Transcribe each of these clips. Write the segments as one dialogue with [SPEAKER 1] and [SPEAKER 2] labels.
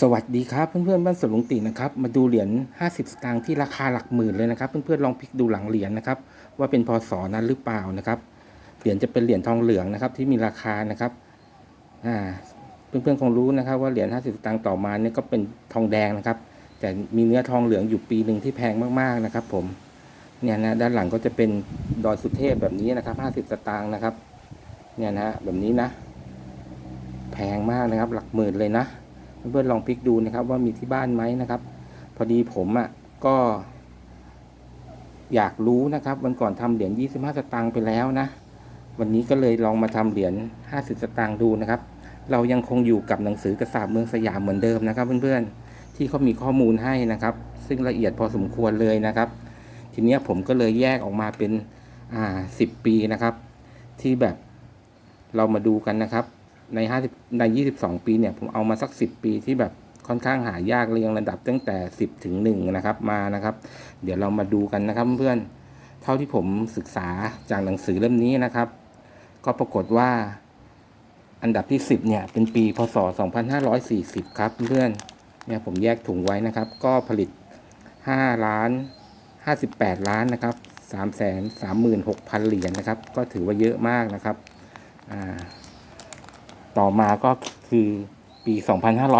[SPEAKER 1] สวัสดีครับเพื่อนๆบ้านสวนลุงตีนะครับมาดูเหรียญ50 สตางค์ที่ราคาหลักหมื่นเลยนะครับ เพื่อนๆลองพลิกดูหลังเหรียญนะครับว่าเป็นพศนั้นหรือเปล่านะครับเหรียญจะเป็นเหรียญทองเหลืองนะครับที่มีราคานะครับอ่าเพื่อนๆคงรู้นะครับว่าเหรียญ50 สตางค์ต่อมาเนี่ยก็เป็นทองแดงนะครับ แต่มีเนื้อทองเหลืองอยู่ปีหนึ่งที่แพงมากๆนะครับ ผมเนี่ยนะด้านหลังก็จะเป็นดอยสุเทพแบบนี้นะครับ50 สตางค์นะครับเนี่ยนะแบบนี้นะ แพงมากนะครับหลักหมื่นเลยนะ เพื่อนๆลองพลิกดูนะครับ ว่ามีที่บ้านไหมนะครับ พอดีผมอะ่ะก็ อยากรู้นะครับวันก่อนทำเหรียญ25 สตางค์ไปแล้วนะ วันนี้ก็เลยลองมาทำเหรียญ50 สตางค์ดูนะครับ เรายังคงอยู่กับหนังสือกระสาบเมืองสยามเหมือนเดิมนะครับ เพื่อนๆที่เขามีข้อมูลให้นะครับ ซึ่งละเอียดพอสมควรเลยนะครับ ทีนี้ผมก็เลยแยกออกมาเป็นอ่า10 ปีนะครับ ที่แบบเรามาดูกันนะครับ ใน50ใน22ปีเนี่ยผมเอามาสัก10ปีที่แบบค่อนข้างหายากเรียงระดับตั้งแต่ 10 ถึง 1 นะครับมานะครับ เดี๋ยวเรามาดูกันนะครับเพื่อนเท่าที่ผมศึกษาจากหนังสือเล่มนี้นะครับ ก็ปรากฏว่า อันดับที่ 10 เนี่ย เป็นปีพศ 2540 ครับเพื่อนเนี่ยผมแยกถุงไว้นะครับ ก็ผลิต 5 ล้าน 58 ล้านนะครับ 3 3 6 0 0 0 เหรียญนะครับ ก็ถือว่าเยอะมากนะครับอ่า ต่อมาก็คือปี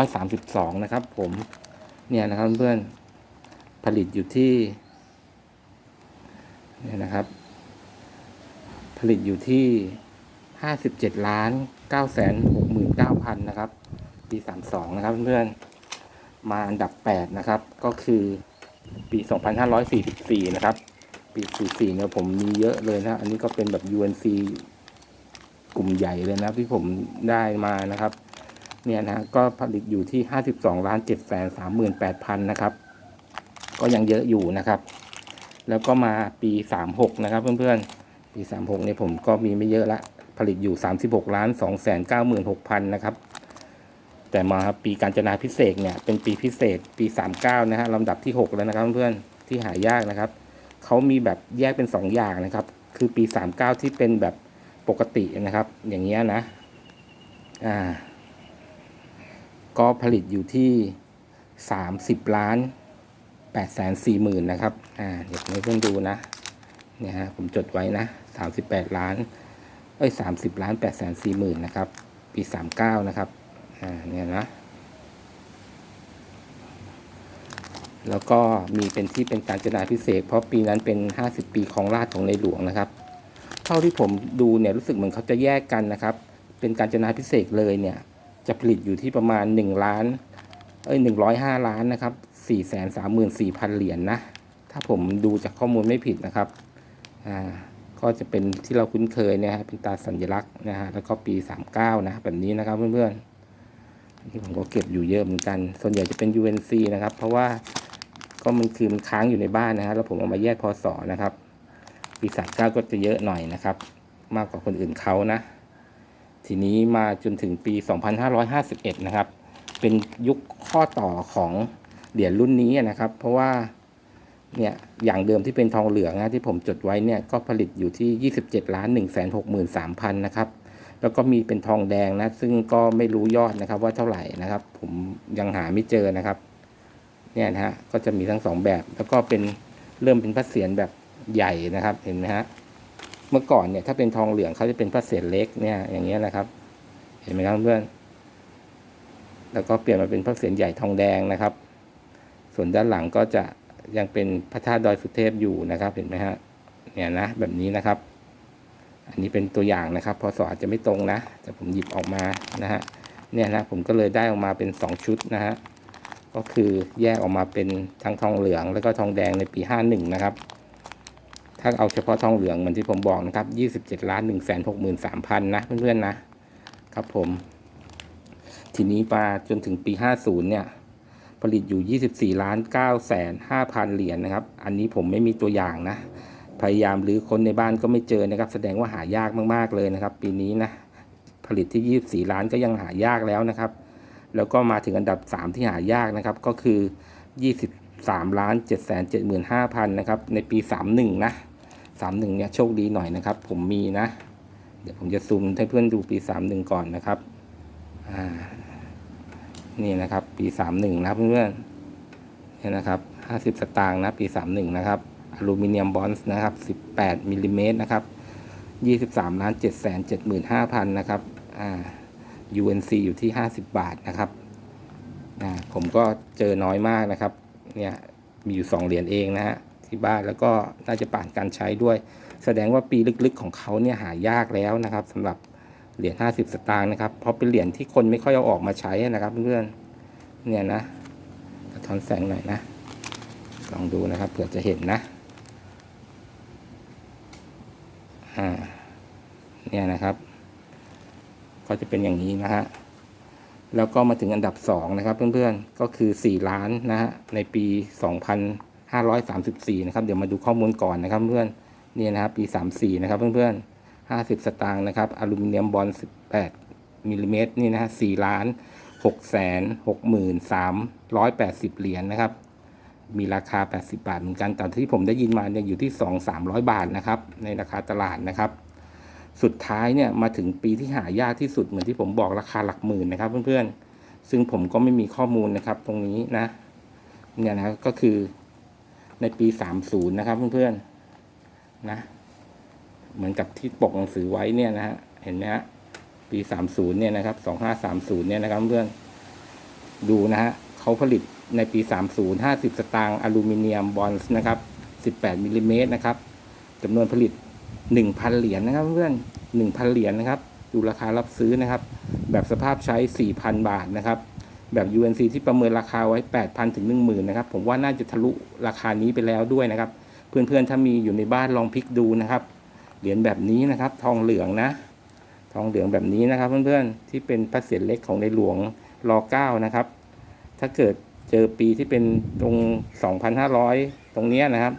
[SPEAKER 1] 2532 นะครับ ผมเนี่ยนะครับเพื่อนผลิตอยู่ที่เนี่ยนะครับ ผลิตอยู่ที่ 57ล้าน9แสน69,000 นะครับ ปี 32 นะครับเพื่อนมาอันดับ 8 นะครับ ก็คือปี 2544 นะครับ ปี 44เนี่ยผมมีเยอะเลยนะ อันนี้ก็เป็นแบบ UNC กลุ่มใหญ่เลยนะที่ผมได้มานะครับ เนี่ยนะก็ผลิตอยู่ที่52ล้าน7แสน38,000นแปดพันนะครับ ก็ยังเยอะอยู่นะครับ แล้วก็มาปี36นะครับ เพื่อนๆ ปี36เนี่ยผมก็มีไม่เยอะละผลิตอยู่ 36ล้าน2แสน96,000 นะครับ แต่มาปีการจนาพิเศษเนี่ย เป็นปีพิเศษปี 39 นะฮะลำดับที่ 6 แล้วนะครับเพื่อนๆที่หายากนะครับ เขามีแบบแยกเป็น 2 อย่างนะครับ คือปี 39 ที่เป็นแบบ ปกตินะครับ อย่างเงี้ยนะ อ่า ก็ผลิตอยู่ที่สามสิบล้านแปดแสนสี่หมื่นนะครับ อ่า เดี๋ยวให้เพื่อนดูนะ เนี่ยฮะ ผมจดไว้นะสามสิบแปดล้าน เอ้ยสามสิบล้านแปดแสนสี่หมื่นนะครับ ปีสามเก้านะครับ อ่า เนี่ยนะ แล้วก็มีเป็นที่เป็นการจนาพิเศษ เพราะปีนั้นเป็นห้าสิบปีของราชของในหลวงนะครับ เท่าที่ผมดูเนี่ยรู้สึกเหมือนเขาจะแยกกันนะครับ เป็นการจนาพิเศษเลยเนี่ยจะผลิตอยู่ที่ประมาณ1ล้านเอ้ย105ล้านนะครับ4 3 4 0 0 0เหรียญนนะถ้าผมดูจากข้อมูลไม่ผิดนะครับอ่าก็จะเป็นที่เราคุ้นเคยเนี่ยฮะเป็นตาสัญลักษณ์นะฮะแล้วก็ปี39นะแบบนี้นะครับเพื่อนๆนี่ผมก็เก็บอยู่เยอะเหมือนกัน ส่วนใหญ่จะเป็น UNC นะครับ เพราะว่าก็มันคือมันค้างอยู่ในบ้านนะฮะแล้วผมเอามาแยกพศนะครับ ปีสามเก้าก็จะเยอะหน่อยนะครับ มากกว่าคนอื่นเขานะ ทีนี้มาจนถึงปี 2551 นะครับ เป็นยุคข้อต่อของเหรียญรุ่นนี้นะครับ เพราะว่าเนี่ยอย่างเดิมที่เป็นทองเหลืองนะที่ผมจดไว้เนี่ยก็ผลิตอยู่ที่ 27ล้าน1 6 3 0 0 0นะครับแล้วก็มีเป็นทองแดงนะ ซึ่งก็ไม่รู้ยอดนะครับว่าเท่าไหร่นะครับ ผมยังหาไม่เจอนะครับ เนี่ยนะฮะก็จะมีทั้งสองแบบ แล้วก็เป็นเริ่มเป็นพระเศียรแบบ ใหญ่นะครับเห็นไหมฮะเมื่อก่อนเนี่ยถ้าเป็นทองเหลืองเขาจะเป็นพระเศียรเล็กเนี่ยอย่างเงี้ยนะครับ เห็นไหมครับเพื่อนแล้วก็เปลี่ยนมาเป็นพระเศียรใหญ่ทองแดงนะครับ ส่วนด้านหลังก็จะยังเป็นพระธาตุดอยสุเทพอยู่นะครับ เห็นไหมฮะเนี่ยนะแบบนี้นะครับ อันนี้เป็นตัวอย่างนะครับพอสอาจจะไม่ตรงนะ แต่ผมหยิบออกมานะฮะเนี่ยนะผมก็เลยได้ออกมาเป็นสองชุดนะฮะก็คือแยกออกมาเป็นทั้งทองเหลืองแล้วก็ทองแดงในปีห้าหนึ่งนะครับ ถ้าเอาเฉพาะทองเหลืองเหมือนที่ผมบอกนะครับ27ล้าน1 6 3 0 0 0นะเพื่อนๆนะครับผม ทีนี้มาจนถึงปี50เนี่ย ผลิตอยู่24ล้าน9แสน5,000เหรียญนะครับ อันนี้ผมไม่มีตัวอย่างนะ พยายามหรือคนในบ้านก็ไม่เจอนะครับ แสดงว่าหายากมากๆเลยนะครับ ปีนี้นะผลิตที่24ล้านก็ยังหายากแล้วนะครับ แล้วก็มาถึงอันดับ3ที่หายากนะครับ ก็คือ 3ล้าน7แสน75,000นะครับในปี 31 นะ 31 เนี่ยโชคดีหน่อยนะครับ ผมมีนะ เดี๋ยวผมจะซูมให้เพื่อนดูปี 31 ก่อนนะครับนี่นะครับ ปีสามหนึ่งนะเพื่อนๆเนี่ยนะครับห้าสิบสตางค์นะปีสามหนึ่งนะครับอลูมิเนียมบอนส์นะครับสิบแปดมิลลิเมตรนะครับยี่สิบสามล้านเจ็ดแสนเจ็ดหมื่นห้าพันนะครับอ่า UNC อยู่ที่ห้าสิบบาทนะครับ ผมก็เจอน้อยมากนะครับ เนี่ยมีอยู่สองเหรียญเองนะฮะที่บ้านแล้วก็น่าจะผ่านการใช้ด้วย แสดงว่าปีลึกๆของเขาเนี่ยหายากแล้วนะครับสำหรับเหรียญ50 สตางค์นะครับ เพราะเป็นเหรียญที่คนไม่ค่อยเอาออกมาใช้นะครับเพื่อนเนี่ยนะสะท้อนแสงหน่อยนะลองดูนะครับเผื่อจะเห็นนะอ่าเนี่ยนะครับ ก็จะเป็นอย่างนี้นะฮะ แล้วก็มาถึงอันดับ 2 นะครับ เพื่อนๆ ก็คือ 4 ล้านนะฮะในปี 2534 นะครับ เดี๋ยวมาดูข้อมูลก่อนนะครับเพื่อนนี่นะครับปี 34 นะครับเพื่อนๆ 50 สตางค์นะครับอลูมิเนียมบอล 18มิลลิเมตรนี่นะฮะ4ล้าน6แสน6หมื่น380 เหรียญนะครับ มีราคา 80 บาทเหมือนกันแต่ที่ผมได้ยินมาเนี่ยอยู่ที่ 2 300 บาทนะครับ ในราคาตลาดนะครับ สุดท้ายเนี่ยมาถึงปีที่หายากที่สุดเหมือนที่ผมบอกราคาหลักหมื่นนะครับเพื่อนๆ ซึ่งผมก็ไม่มีข้อมูลนะครับตรงนี้นะ เนี่ยนะก็คือในปี 30 นะครับเพื่อนๆ นะ เหมือนกับที่ปกหนังสือไว้เนี่ยนะฮะ เห็นไหมฮะ ปี 30 เนี่ยนะครับ 2530 เนี่ยนะครับเพื่อนดูนะฮะเขาผลิตในปี 30 50 สตางค์อลูมิเนียมบอนส์นะครับ 18มิลลิเมตรนะครับจำนวนผลิต 1,000 เหรียญนะครับเพื่อน1,000 เหรียญนะครับ ดูราคารับซื้อนะครับ แบบสภาพใช้ 4,000 บาทนะครับแบบ UNC ที่ประเมินราคาไว้ 8,000 ถึง 10,000 นะครับ ผมว่าน่าจะทะลุราคานี้ไปแล้วด้วยนะครับ เพื่อนๆ ถ้ามีอยู่ในบ้านลองพลิกดูนะครับ เหรียญแบบนี้นะครับ ทองเหลืองนะ ทองเหลืองแบบนี้นะครับ เพื่อนๆ ที่เป็นพระเศียรเล็กของในหลวงรอเก้านะครับ ถ้าเกิดเจอปีที่เป็นตรง 2,500 ตรงเนี้ยนะครับ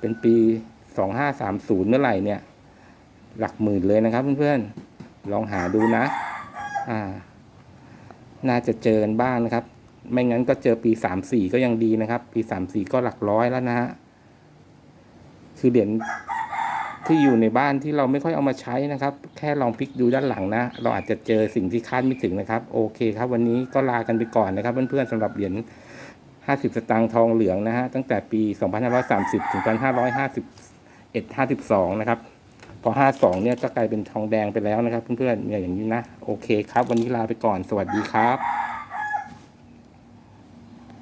[SPEAKER 1] เป็นปี 2530เมื่อไหร่เนี่ย หลักหมื่นเลยนะครับเพื่อนๆ ลองหาดูนะ อ่า น่าจะเจอกันบ้างนะครับ ไม่งั้นก็เจอปีสามสี่ก็ยังดีนะครับ ปีสามสี่ก็หลักร้อยแล้วนะฮะ คือเหรียญที่อยู่ในบ้านที่เราไม่ค่อยเอามาใช้นะครับ แค่ลองพลิกดูด้านหลังนะ เราอาจจะเจอสิ่งที่คาดไม่ถึงนะครับ โอเคครับ วันนี้ก็ลากันไปก่อนนะครับ เพื่อนๆสำหรับเหรียญ50 สตางค์ทองเหลืองนะฮะ ตั้งแต่ปี 2530 ถึง เอ็ดห้าสิบสองนะครับ พอห้าสองเนี่ยก็กลายเป็นทองแดงไปแล้วนะครับ เพื่อนๆเนี่ยอย่างนี้นะ โอเคครับ วันนี้ลาไปก่อนสวัสดีครับ